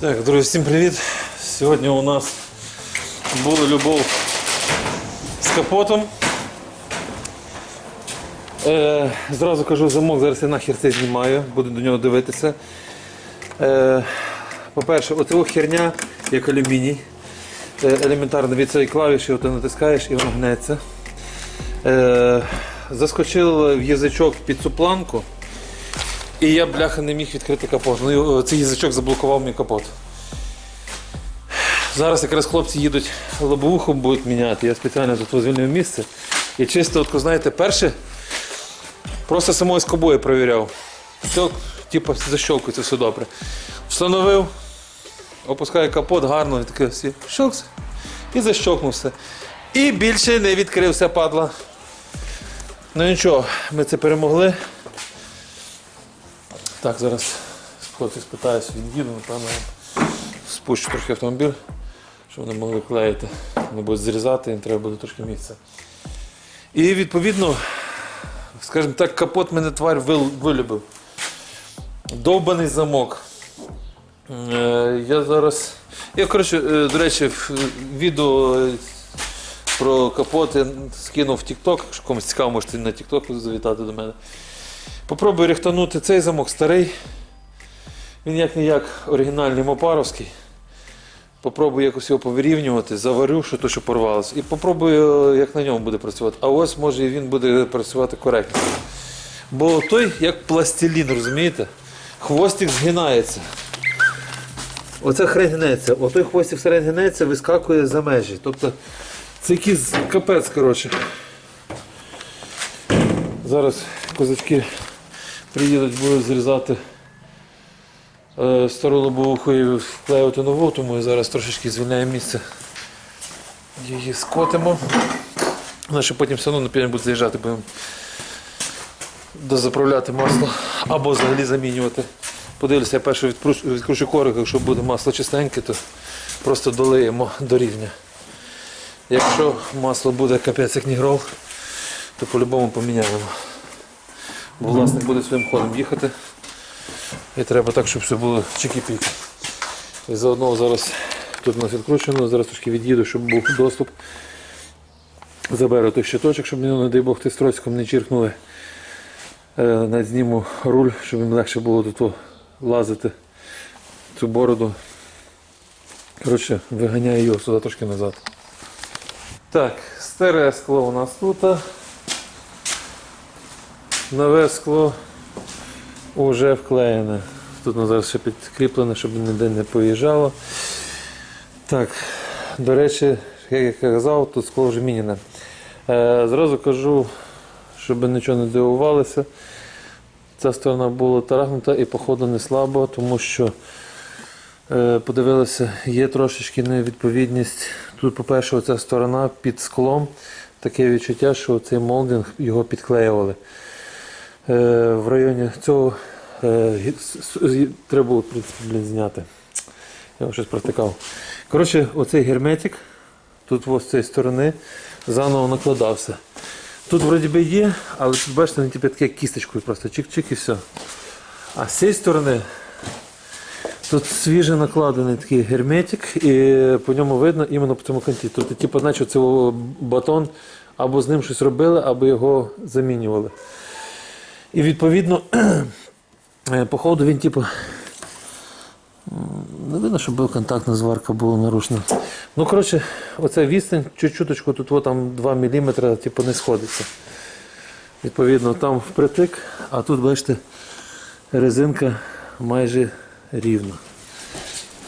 Так, друзі, всім привіт! Сьогодні у нас була любов з капотом. Е, зразу кажу замок, зараз я нахер це знімаю, буду до нього дивитися. Е, по-перше, оця херня, як алюміній. Е, елементарно від цієї клавіші ти натискаєш і воно гнеться. Е, заскочив в язичок під цю планку. І я, бляха, не міг відкрити капот. Ну, цей язичок заблокував мій капот. Зараз якраз хлопці їдуть лобовуху будуть міняти. Я спеціально тут звільнив місце. І чисто, от, знаєте, перше просто самою скобою перевіряв. Все, типу, защолкується все добре. Встановив, опускаю капот, гарно, і таке всі щелкс. І защокнувся. І більше не відкрився, падла. Ну нічого, ми це перемогли. Так, зараз хлопці спитаюся, від'їду, напевно, спущу трохи автомобіль, щоб вони могли клеїти. Вони будуть зрізати, їм треба буде трошки місця. І відповідно, скажімо так, капот мене тварь вилюбив. Довбаний замок. Е, Я зараз. Я, коротше, е, до речі, відео е, про капот я скинув в TikTok. Якщо комусь цікаво, можете на TikTok завітати до мене. Попробую рихтанути цей замок старий. Він як не як оригінальний мопаровський. Попробую якось його повирівнювати, заварю, що то, що порвалося. І попробую, як на ньому буде працювати. А ось може і він буде працювати коректно. Бо той як пластилін, розумієте? Хвостик згинається. Оце хрень гнеться. Отой хвостик всередині гнеться, вискакує за межі. Тобто це якийсь капець, коротше. Зараз козачки приїдуть, будуть зрізати е, стару лобовуху і вклеювати нову, тому я зараз трошечки звільняю місце. Її скотимо. Вона ще потім все одно напевно буде заїжджати, будемо дозаправляти масло або взагалі замінювати. Подивлюся, я перше відкручу корик, якщо буде масло чистеньке, то просто долиємо до рівня. Якщо масло буде капець як нігров, то по-любому поміняємо. Бо власник буде своїм ходом їхати. І треба так, щоб все було чики-піки. І заодно зараз тут у нас відкручено, зараз трошки від'їду, щоб був доступ. Заберу той щиточок, щоб мені, не дай Бог, ти стройськом не чіркнули. Е, зніму руль, щоб їм легше було до того лазити цю бороду. Коротше, виганяю його сюди трошки назад. Так, старе скло у нас тут. Нове скло вже вклеєне. Тут воно зараз ще підкріплене, щоб ніде не поїжджало. Так, до речі, як я казав, тут скло вже міняне. Е, зразу кажу, щоб нічого не дивувалося. Ця сторона була тарахнута і, походу, не слабо, тому що е, подивилися, є трошечки невідповідність. Тут, по-перше, оця сторона під склом. Таке відчуття, що цей молдинг його підклеювали. Е, в районі цього е, треба було в принципі, зняти. Я вам щось протикав. Коротше, оцей герметик, тут ось з цієї сторони, заново накладався. Тут вроді би є, але тут бачите, типу таке кісточкою просто чик-чик і все. А з цієї сторони тут свіже накладений такий герметик, і по ньому видно іменно по цьому канті. Тобто, типу, наче це батон або з ним щось робили, або його замінювали. І відповідно, е, по ходу він, типу, не видно, щоб контактна зварка була нарушена. Ну, коротше, оця відстань, чуть-чуточку, тут там 2 мм, типу, не сходиться. Відповідно, там впритик, а тут, бачите, резинка майже рівна.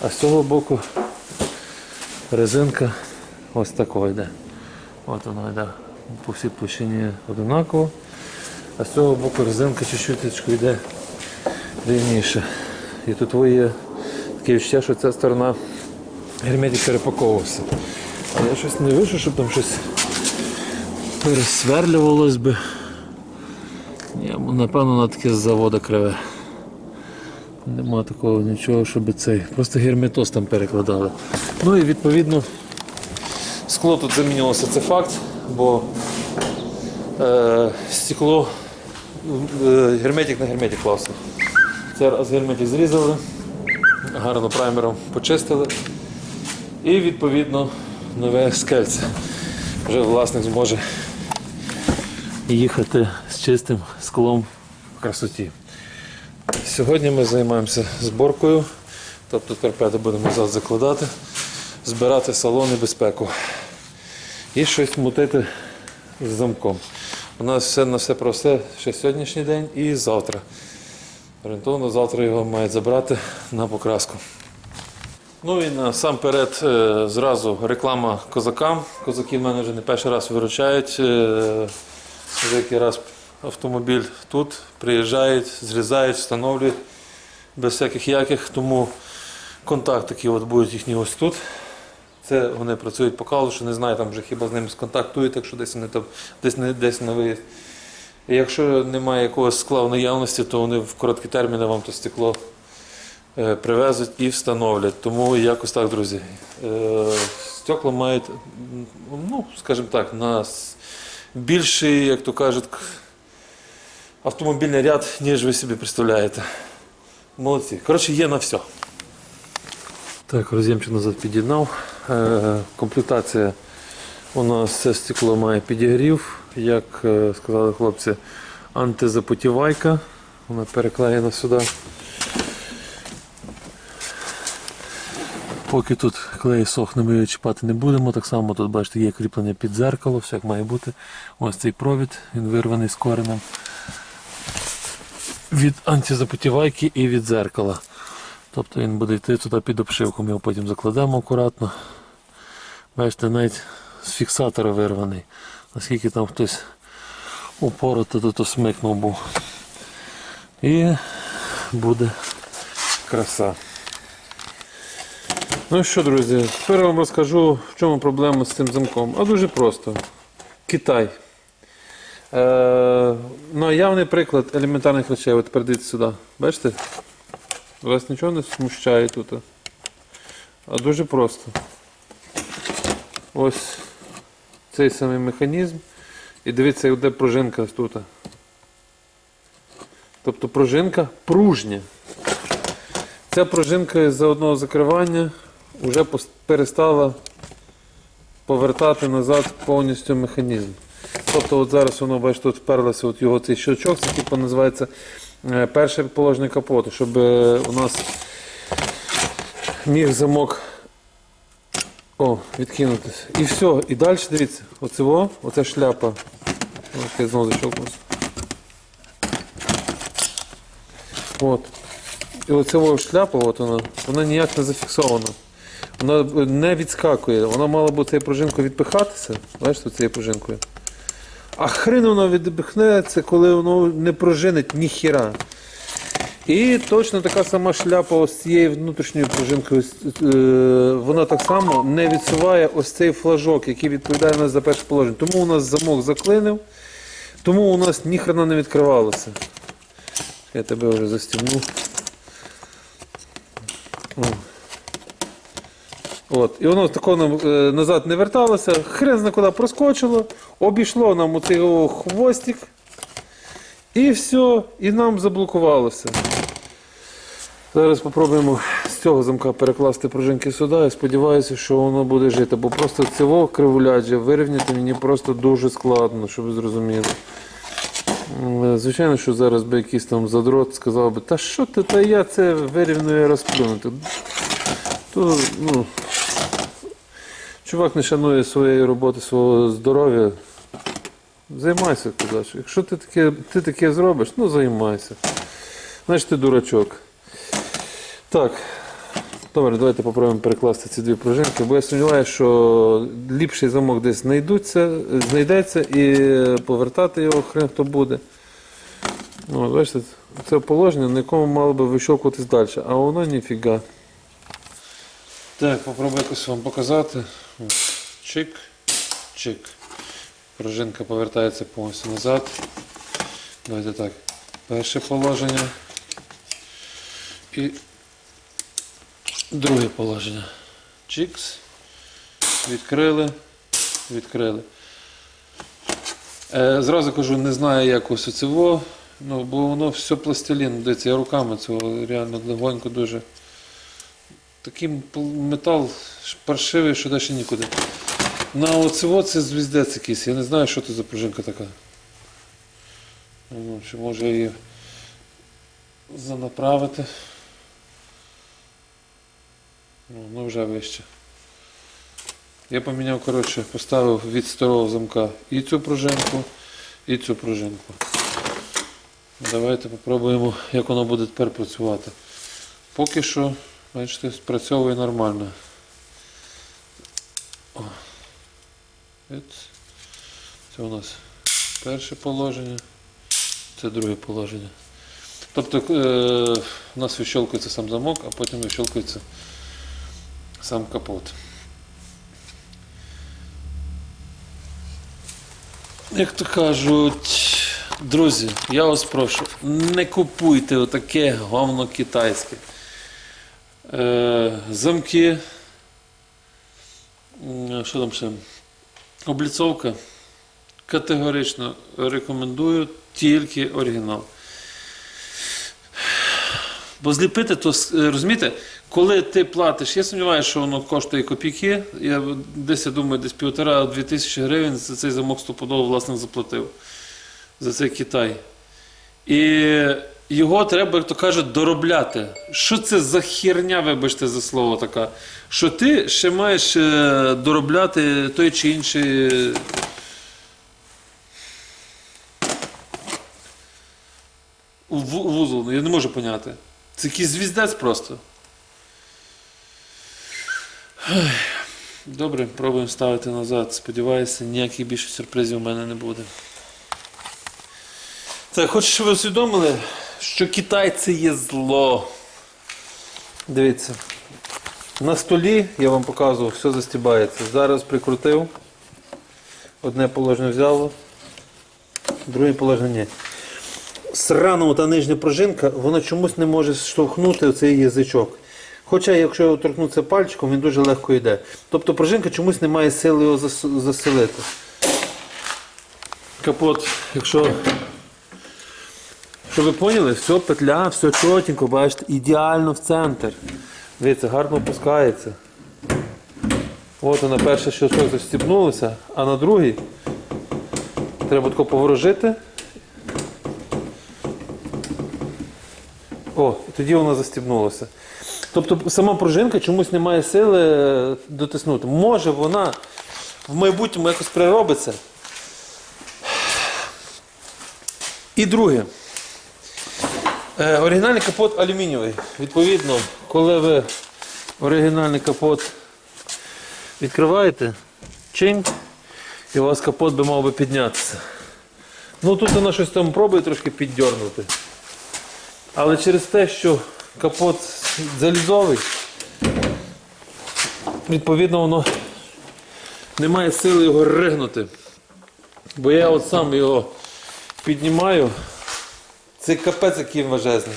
А з цього боку резинка ось такого йде. От вона йде по всій площині одинаково. А з цього боку резинка чуть-чуть йде рівніше. І тут є таке відчуття, що ця сторона герметик перепаковувався. А я щось не вийшов, щоб там щось пересверлювалось би. Ні, напевно, на таке з завода криве. Нема такого нічого, щоб цей. Просто герметоз там перекладали. Ну і відповідно скло тут замінювалося, це факт, бо е, стекло, герметик на герметик клався. Це раз герметик зрізали, гарно праймером почистили. І відповідно нове скельце. Вже власник зможе їхати з чистим склом в красоті. Сьогодні ми займаємося зборкою, тобто торпеди будемо назад закладати, збирати салон і безпеку. І щось мутити з замком. У нас все на все про все ще сьогоднішній день і завтра. Орієнтовно завтра його мають забрати на покраску. Ну і насамперед е, зразу реклама козакам. Козаки в мене вже не перший раз виручають. е, який раз автомобіль тут приїжджають, зрізають, встановлюють без всяких яких. Тому контакт такий от будуть їхні ось тут. Це вони працюють по калушу, не знаю, там вже хіба з ними сконтактують, якщо десь вони там десь не десь на виїзд. І якщо немає якогось скла наявності, то вони в короткі терміни вам то стекло е, привезуть і встановлять. Тому якось так, друзі. Е, Стекла мають, ну, скажімо так, на більший, як то кажуть, автомобільний ряд, ніж ви собі представляєте. Молодці. Коротше, є на все. Так, роз'ємчик назад під'єднав. Е, Комплектація у нас це стекло має підігрів, як е, сказали хлопці, антизапотівайка. Вона переклеєна сюди. Поки тут клей сохне, ми його чіпати не будемо. Так само тут, бачите, є кріплення під дзеркало, все як має бути. Ось цей провід, він вирваний з коренем. Від антизапотівайки і від дзеркала. Тобто він буде йти туди під обшивку, ми його потім закладемо акуратно. Бачите, навіть з фіксатора вирваний. Наскільки там хтось упорото тут смикнув був. І буде краса. Ну що, друзі, тепер вам розкажу, в чому проблема з цим замком. А дуже просто. Китай. Е, наявний приклад елементарних речей. От тепер дивіться сюди. Бачите? Вас нічого не смущає тут. А дуже просто. Ось цей самий механізм. І дивіться, де пружинка тут. Тобто пружинка пружня. Ця пружинка з-за одного закривання вже перестала повертати назад повністю механізм. Тобто от зараз воно, бачите, тут вперлося от його цей щочок, це типу називається перше положення капоту, щоб е, у нас міг замок о, відкинутися. І все. І далі дивіться, оце, во, оце шляпа. Ось я знову защелкнувся. От. І во шляпа, от вона, вона ніяк не зафіксована. Вона не відскакує. Вона мала б цією пружинкою відпихатися. Бачите, цією пружинкою. А хрен воно відпихнеться, коли воно не пружинить ніхіра. І точно така сама шляпа ось цією внутрішньою пружинкою. ось, е, Вона так само не відсуває ось цей флажок, який відповідає нас за перше положення. Тому у нас замок заклинив, тому у нас ніхрена не відкривалося. Я тебе вже застібну. От. І воно тако нам е, назад не верталося, хрен зна куди проскочило, обійшло нам оцей о, хвостик. І все, і нам заблокувалося. Зараз спробуємо з цього замка перекласти пружинки сюди і сподіваюся, що воно буде жити. Бо просто цього кривуляджа вирівняти мені просто дуже складно, щоб ви зрозуміли. Звичайно, що зараз би якийсь там задрот сказав би, та що ти, та я це вирівнюю розплюнути. То, ну, чувак не шанує своєї роботи, свого здоров'я. Займайся кудись. Якщо ти таке, ти таке зробиш, ну займайся. Значить ти дурачок. Так. Добре, давайте попробуємо перекласти ці дві пружинки, бо я сумніваюся, що ліпший замок десь знайдеться і повертати його хрен хто буде. Ну, бачите, це положення, на якому мало би вищовкуватись далі, а воно ніфіга. Так, попробую якось вам показати. Чик, чик. Пружинка повертається повністю назад. Давайте так. Перше положення. І друге положення. Чикс. Відкрили. Відкрили. Е, зразу кажу, не знаю, як ось оцево, ну, бо воно все пластилін. Дивіться, я руками цього реально легонько дуже такий метал паршивий, що далі нікуди. На оцево це звіздець якийсь. Я не знаю, що це за пружинка така. Ну, чи може її занаправити. Ну, ну вже вище. Я поміняв, коротше, поставив від старого замка і цю пружинку, і цю пружинку. Давайте попробуємо, як воно буде тепер працювати. Поки що, бачите, спрацьовує нормально. О. Це у нас перше положення, це друге положення. Тобто е, у нас вищолкується сам замок, а потім вищолкується сам капот. Як то кажуть, друзі, я вас прошу, не купуйте отаке говно китайське. Е, замки. Що там ще? Обліцовка. Категорично рекомендую тільки оригінал. Бо зліпити, то е, розумієте, коли ти платиш, я сумніваюся, що воно коштує копійки. Я десь я думаю, десь півтора-дві тисячі гривень за цей замок стопудово власник заплатив. За цей Китай. І його треба, як то кажуть, доробляти. Що це за херня, вибачте за слово така? Що ти ще маєш е, доробляти той чи інший. е, Вузол, я не можу поняти. Це якийсь звіздець просто. Добре, пробуємо ставити назад. Сподіваюся, ніяких більше сюрпризів у мене не буде. Так, хочу, щоб ви усвідомили, що Китай це є зло. Дивіться. На столі я вам показував, все застібається. Зараз прикрутив. Одне положення взяло, друге положення ні. Срану та нижня пружинка, вона чомусь не може штовхнути оцей язичок. Хоча, якщо його торкнутися пальчиком, він дуже легко йде. Тобто пружинка чомусь не має сили його зас- заселити. Капот, якщо щоб ви поняли, все петля, все чотенько, бачите, ідеально в центр. Дивіться, гарно опускається. От вона перше, що щось застібнулося, а на другий треба тако поворожити. О, і тоді вона застібнулася. Тобто сама пружинка чомусь не має сили е, дотиснути. Може вона в майбутньому якось приробиться. І друге. Е, оригінальний капот алюмінієвий. Відповідно, коли ви оригінальний капот відкриваєте, чинь, і у вас капот би мав би піднятися. Ну тут вона щось там пробує трошки піддьорнути. Але через те, що капот залізовий, відповідно, воно не має сили його ригнути. Бо я от сам його піднімаю. Це капець який важезний.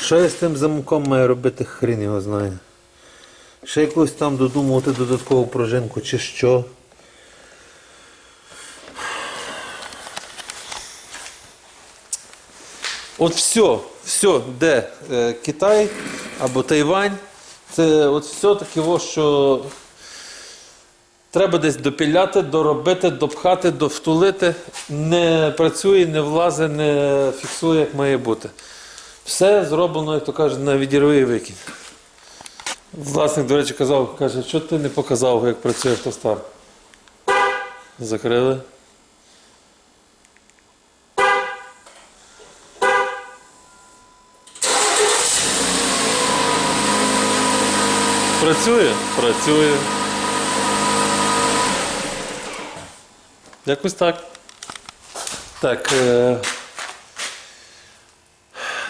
Що я з тим замком маю робити, хрін його знає. Ще якусь там додумувати додаткову пружинку чи що. От все, все, де е, Китай або Тайвань, це от все таке, що треба десь допіляти, доробити, допхати, довтулити. Не працює, не влазить, не фіксує, як має бути. Все зроблено, як то кажуть, на відірвий викид. Власник, до речі, казав, каже, що ти не показав, як працює автостар. Закрили. Працює? Працює. Якось так. Так. Е...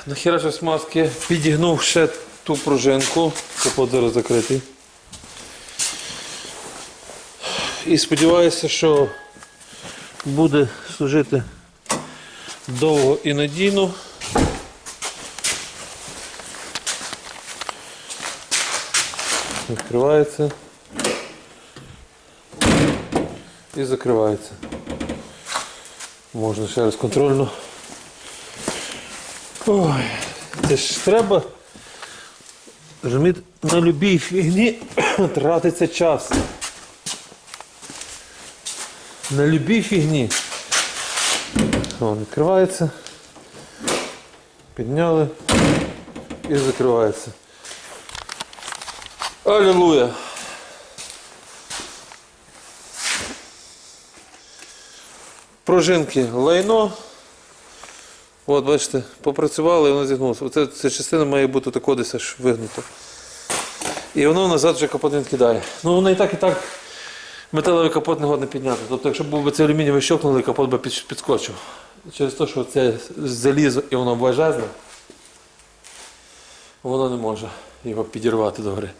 Нахіра щось маски. Підігнув ще ту пружинку. Капот зараз закритий. І сподіваюся, що буде служити довго і надійно. Відкривається і закривається. Можна ще раз контрольно Ой, це ж треба. Розумієте, на любій фігні тратиться час. На любій фігні. О, відкривається. Підняли і закривається. Алілуя! Пружинки лайно. От, бачите, попрацювали і воно зігнулося. Оце ця частина має бути тако десь аж вигнута. І воно назад вже капот не кидає. Ну воно і так, і так металевий капот не годне підняти. Тобто, якщо б це алюмінієвий щелкнули, капот би підскочив. Через те, що це залізо і воно важезне, воно не може його підірвати до гори.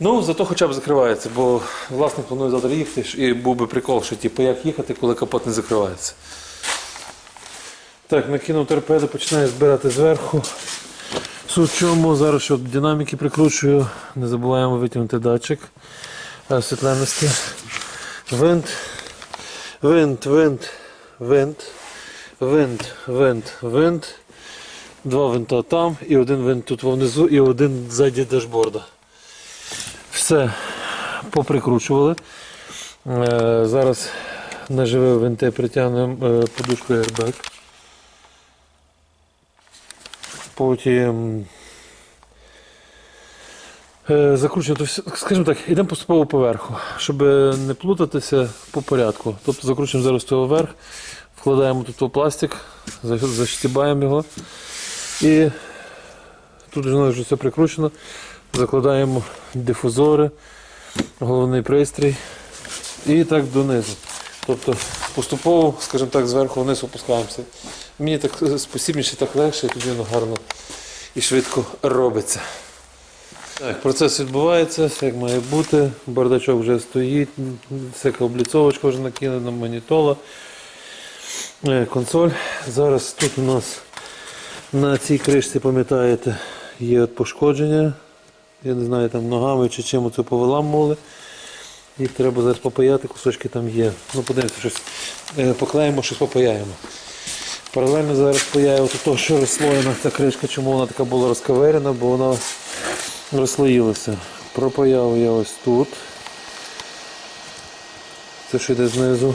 Ну, зато хоча б закривається, бо власник планує завтра їхати, і був би прикол, що типу, як їхати, коли капот не закривається. Так, накинув торпеду, починаю збирати зверху. Суть чому, зараз що динаміки прикручую, не забуваємо витягнути датчик е, освітленості. Винт, винт, винт, винт, винт, винт, винт. Два винта там і один винт тут внизу і один ззаді дашборда. Все поприкручували. Е, Зараз наживе винти притягнемо е, подушкою airbag. Потім е, закручуємо, тобто, скажімо так, йдемо поступово поверху, щоб не плутатися по порядку. Тобто закручуємо зараз того вверх, вкладаємо тут пластик, за- защібаємо його. І тут вже все прикручено. Закладаємо дифузори, головний пристрій і так донизу. Тобто поступово, скажімо так, зверху вниз опускаємося. Мені так е, спосібніше, так легше, тоді воно гарно і швидко робиться. Так, процес відбувається, як має бути. Бардачок вже стоїть, всяка обліцовочка вже накинена, манітола, е, консоль. Зараз тут у нас на цій кришці, пам'ятаєте, є пошкодження. Я не знаю, там ногами чи чим це повиламували. Їх треба зараз попаяти, кусочки там є. Ну, подивимося, щось е, поклеїмо, щось попаяємо. Паралельно зараз паяю от то, що розслоєна ця кришка, чому вона така була розкаверена, бо вона розслоїлася. Пропаяв я ось тут. Це що йде знизу.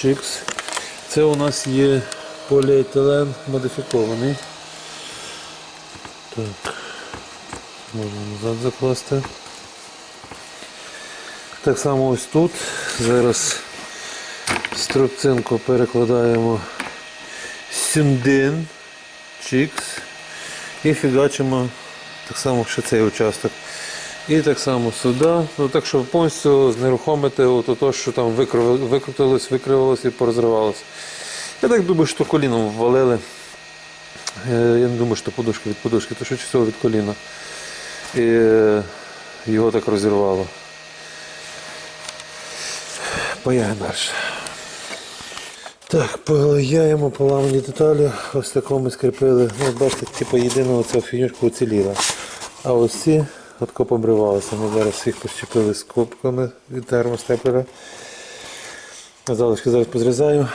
Чикс. Це у нас є поліетилен модифікований. Так. Можна назад закласти. Так само ось тут. Зараз струбцинку перекладаємо сюндин, чікс і фігачимо так само ще цей участок. І так само сюди. Ну так, щоб повністю знерухомити от то, що там викрутилось, викривалось і порозривалось. Я так думаю, що коліном ввалили. Е, Я не думаю, що подушка від подушки, то що всього від коліна. І е, його так розірвало. Паяємо далі. Так, паяємо поламані деталі. Ось такого ми скріпили. Ну, бачите, типу єдиного цього фінюшку уціліла. А ось ці отко побривалися. Ми зараз їх пощепили скобками від термостеплера. Залишки зараз позрізаю.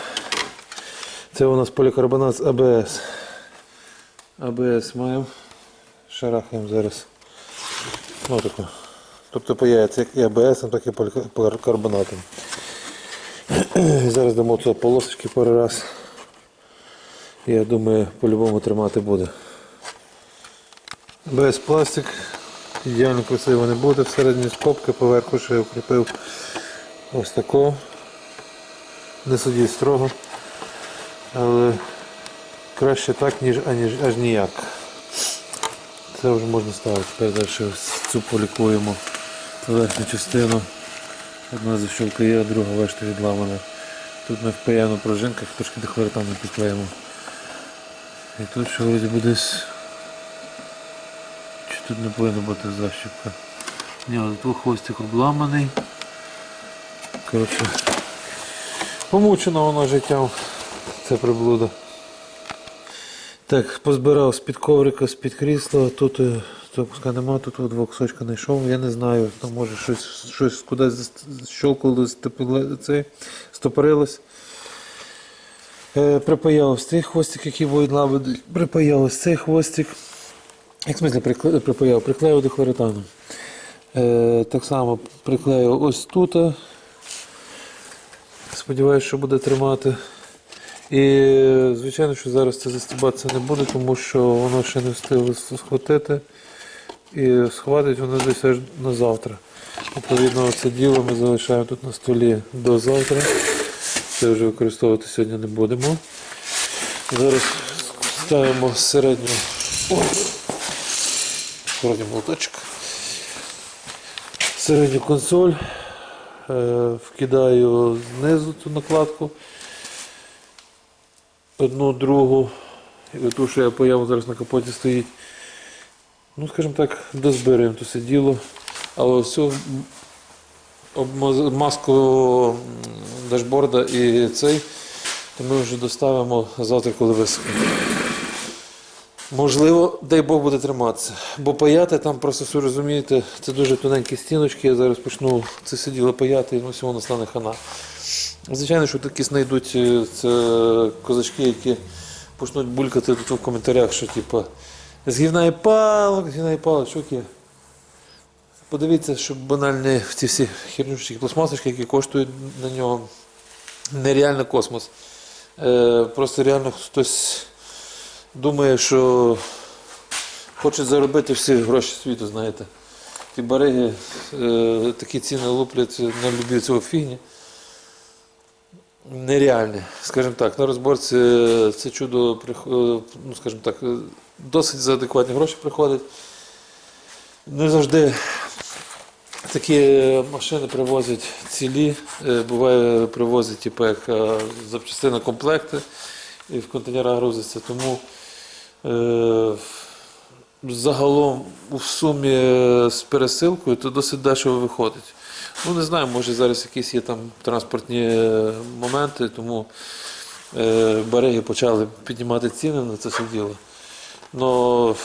Це у нас полікарбонат з АБС. АБС маємо. Шарахаємо зараз. Ну, тако. Тобто паяється як і АБС, так і полікарбонатом. Зараз дамо це полосочки пару раз. Я думаю, по-любому тримати буде. Без пластик. Ідеально красиво не буде. Всередині скобки, поверху ще укріпив ось тако. Не судіть строго. Але краще так, ніж аніж аж ніяк. Це вже можна ставити. Ось цю полікуємо верхню частину. Одна защолка є, друга бачите відламана. Тут ми впаяємо пружинках, трошки дехлоретам не підклеїмо. І тут що вроді би десь. Чи тут не повинна бути защіпка? Ні, тут хвостик обламаний. Коротше. Помучено воно життям. Це приблуда. Так, позбирав з-під коврика, з-під крісла, тут цього нема, тут от два кусочка знайшов, я не знаю, там може щось, щось кудись щолкало, це, стопорилось. Е, Припаяв ось цей хвостик, який буде лабуди, припаяв ось цей хвостик. Як в смислі припаяв? Приклеїв дехлоретаном. Е, так само приклеїв ось тут. Сподіваюся, що буде тримати. І звичайно, що зараз це застібатися не буде, тому що воно ще не встигло схватити. І схватить воно десь аж на завтра. Відповідно, це діло ми залишаємо тут на столі до завтра. Це вже використовувати сьогодні не будемо. Зараз ставимо середню молоточок. Середню консоль. Е, Вкидаю знизу цю накладку. Одну, другу. І ту, що я появу зараз на капоті стоїть. Ну, скажімо так, дозбираємо то все діло. Але обмаз- маску дашборда і цей, то ми вже доставимо завтра, коли висохне. Можливо, дай Бог буде триматися. Бо паяти там просто все розумієте, це дуже тоненькі стіночки. Я зараз почну це все діло паяти і ну, всього настане хана. Звичайно, що такі знайдуть е, це козачки, які почнуть булькати тут в коментарях, що типу, згівнає палок, згівнає палок, що таке? Подивіться, що банальні ці всі хернючі пластмасочки, які коштують на нього нереально космос. Е, просто реально хтось думає, що хоче заробити всі гроші світу, знаєте. Ті бариги е, такі ціни луплять на любі цього фігні. Нереальні, скажімо так, на розборці це чудо приход- ну, скажімо так, е, досить за адекватні гроші приходить. Не завжди такі машини привозять цілі, е, буває привозять типу, як е, запчастини комплекти і в контейнерах грузиться. Тому е, загалом у сумі з пересилкою то досить дешево виходить. Ну не знаю, може зараз якісь є там транспортні е, моменти, тому е, бариги почали піднімати ціни на це все діло. Ну,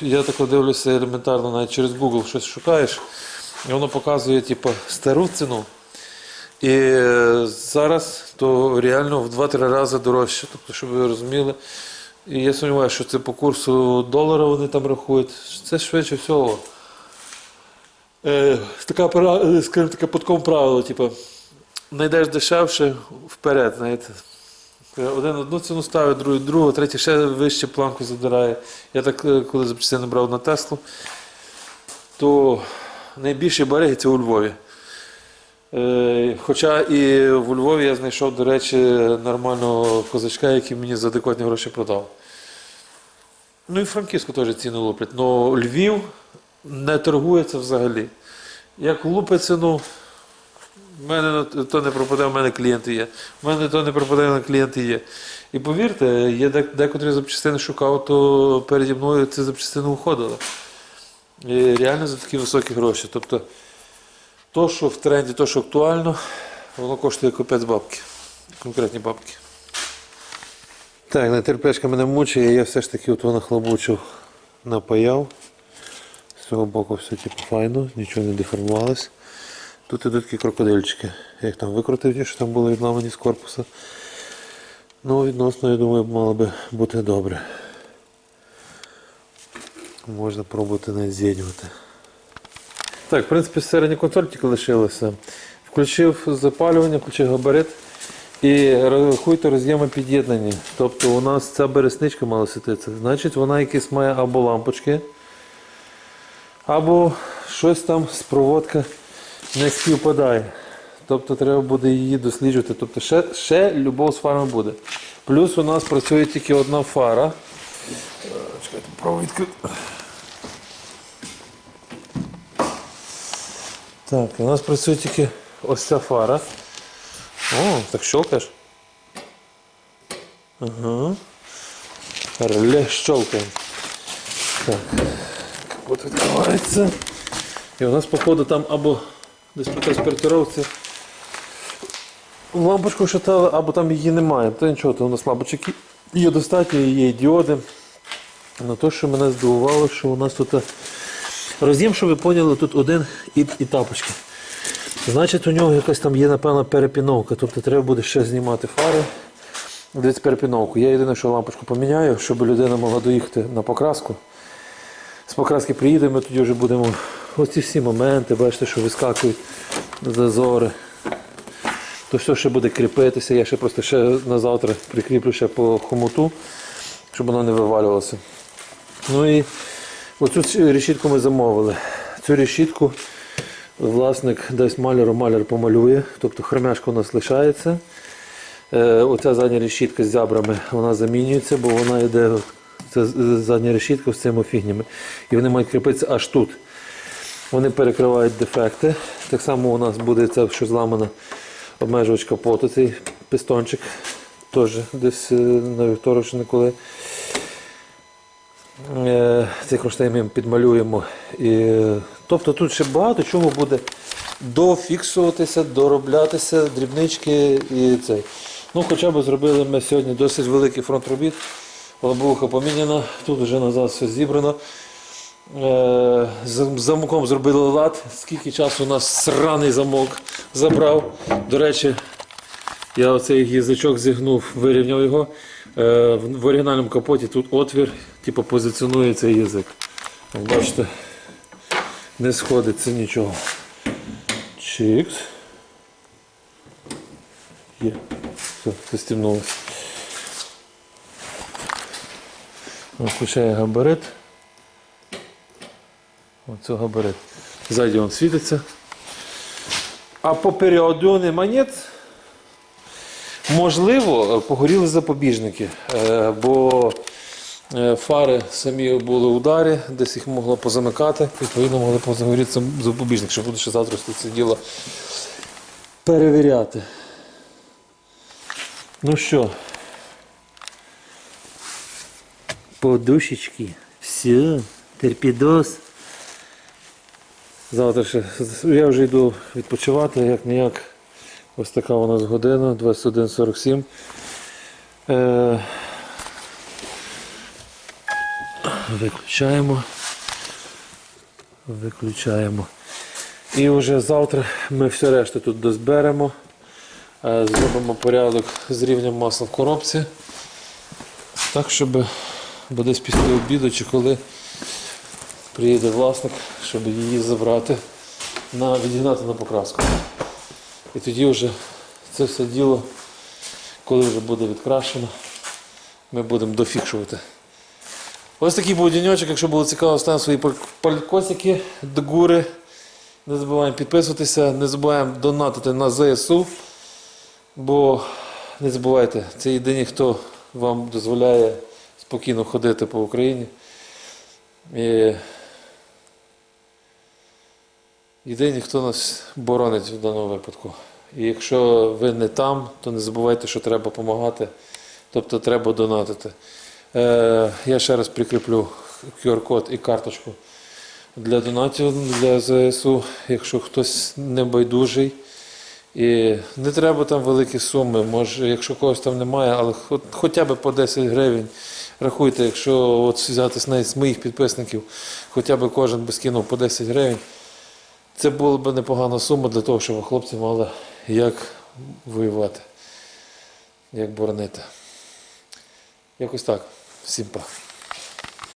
я так дивлюся елементарно, навіть через Google щось шукаєш, і воно показує типу, стару ціну. І е, зараз то реально в 2-3 рази дорожче. Тобто, щоб ви розуміли. І я сумніваюся, що це по курсу долара вони там рахують. Це швидше всього. Е, така, е, скажімо, таке подком правило, типу, знайдеш дешевше вперед, знаєте. Е, Один одну ціну ставить, другий другу, третій ще вище планку задирає. Я так, е, коли запчастини брав на Теслу, то найбільші береги це у Львові. Е, Хоча і в Львові я знайшов, до речі, нормального козачка, який мені за адекватні гроші продав. Ну і Франківську теж ціну луплять. але Львів не торгується взагалі. Як лупить ціну, в мене то не пропаде, в мене клієнти є. В мене то не пропаде, в мене клієнти є. І повірте, я декотрі запчастини шукав, то переді мною ці запчастини уходили. І реально за такі високі гроші. Тобто, то, що в тренді, то, що актуально, воно коштує капець бабки. Конкретні бабки. Так, нетерпешка мене мучає, я все ж таки от воно напаяв. З цього боку все типу файно, нічого не деформувалось. Тут ідуть такі крокодильчики. Я їх там викрутив, ті, що там були відламані з корпуса. Ну, відносно, я думаю, мало би бути добре. Можна пробувати навіть з'єднувати. Так, в принципі, середні консоль тільки лишилося. Включив запалювання, включив габарит. І рахуйте роз'єми під'єднані. Тобто у нас ця бересничка мала світитися. Значить, вона якісь має або лампочки, або щось там з проводка не співпадає. Тобто треба буде її досліджувати. Тобто ще, ще любов з фарами буде. Плюс у нас працює тільки одна фара. Е, Чекайте, право відкрити. Так, у нас працює тільки ось ця фара. О, так щелкаєш? Ага. Реле щелкаємо. Так. Капот відкривається. І у нас, походу, там або десь при транспортировці лампочку шатали, або там її немає. То нічого, то у нас лампочок є достатньо, є діоди. На те, що мене здивувало, що у нас тут е, роз'єм, щоб ви поняли, тут один і, і тапочки. Значить, у нього якась там є, напевно, перепіновка. Тобто треба буде ще знімати фари десь перепіновку. Я єдине, що лампочку поміняю, щоб людина могла доїхати на покраску. З покраски приїдемо, тоді вже будемо ось ці всі моменти, бачите, що вискакують зазори. То все ще буде кріпитися. Я ще просто ще на завтра прикріплю ще по хомуту, щоб воно не вивалювалося. Ну і оцю решітку ми замовили. Цю решітку власник дасть маляру, маляр помалює, тобто хромяшка у нас лишається. Е, оця задня решітка з зябрами вона замінюється, бо вона йде, це задня решітка з цими фігнями. І вони мають кріпитися аж тут. Вони перекривають дефекти. Так само у нас буде це, що зламана обмежувач капоту, цей пистончик. Теж десь е, на вівторок чи коли. Е, Цей кронштейн ми підмалюємо. І, е, тобто тут ще багато чого буде дофіксуватися, дороблятися, дрібнички і цей. Ну, хоча б зробили ми сьогодні досить великий фронт робіт. Лобовуха поміняна, тут вже назад все зібрано. Е, з замком зробили лад. Скільки часу у нас сраний замок забрав. До речі, я оцей язичок зігнув, вирівняв його. Е, в, оригінальному капоті тут отвір, типу позиціонує цей язик. Бачите, не сходиться нічого. Чикс. Є. Все, застібнулося. Включає габарит. Оце габарит. Ззаді він світиться. А по періоду монет Можливо, е, погоріли запобіжники, е, бо е, фари самі були ударі, десь їх могло позамикати, відповідно могли позагоріти запобіжник, що буду ще завтра це діло перевіряти. Ну що, подушечки, все, терпідос. Завтра ще я вже йду відпочивати, як ніяк. Ось така у нас година, 21.47. Е, виключаємо. Виключаємо. І вже завтра ми все решта тут дозберемо. Е, зробимо порядок з рівнем масла в коробці. Так, щоб бо десь після обіду чи коли приїде власник, щоб її забрати, на, відігнати на покраску. І тоді вже це все діло, коли вже буде відкрашено, ми будемо дофікшувати. Ось такий був діньочок. Якщо було цікаво, ставимо свої палькосики до гури. Не забуваємо підписуватися, не забуваємо донатити на ЗСУ. Бо не забувайте, це єдині, хто вам дозволяє спокійно ходити по Україні. І єдині, хто нас боронить в даному випадку. І якщо ви не там, то не забувайте, що треба допомагати, тобто треба донатити. Е, я ще раз прикріплю QR-код і карточку для донатів для ЗСУ, якщо хтось не байдужий. І не треба там великі суми, може, якщо когось там немає, але хоча б по 10 гривень. Рахуйте, якщо от взяти з моїх підписників, хоча б кожен би скинув по 10 гривень, це була б непогана сума для того, щоб хлопці мали як воювати, як боронити. Якось так. Всім па.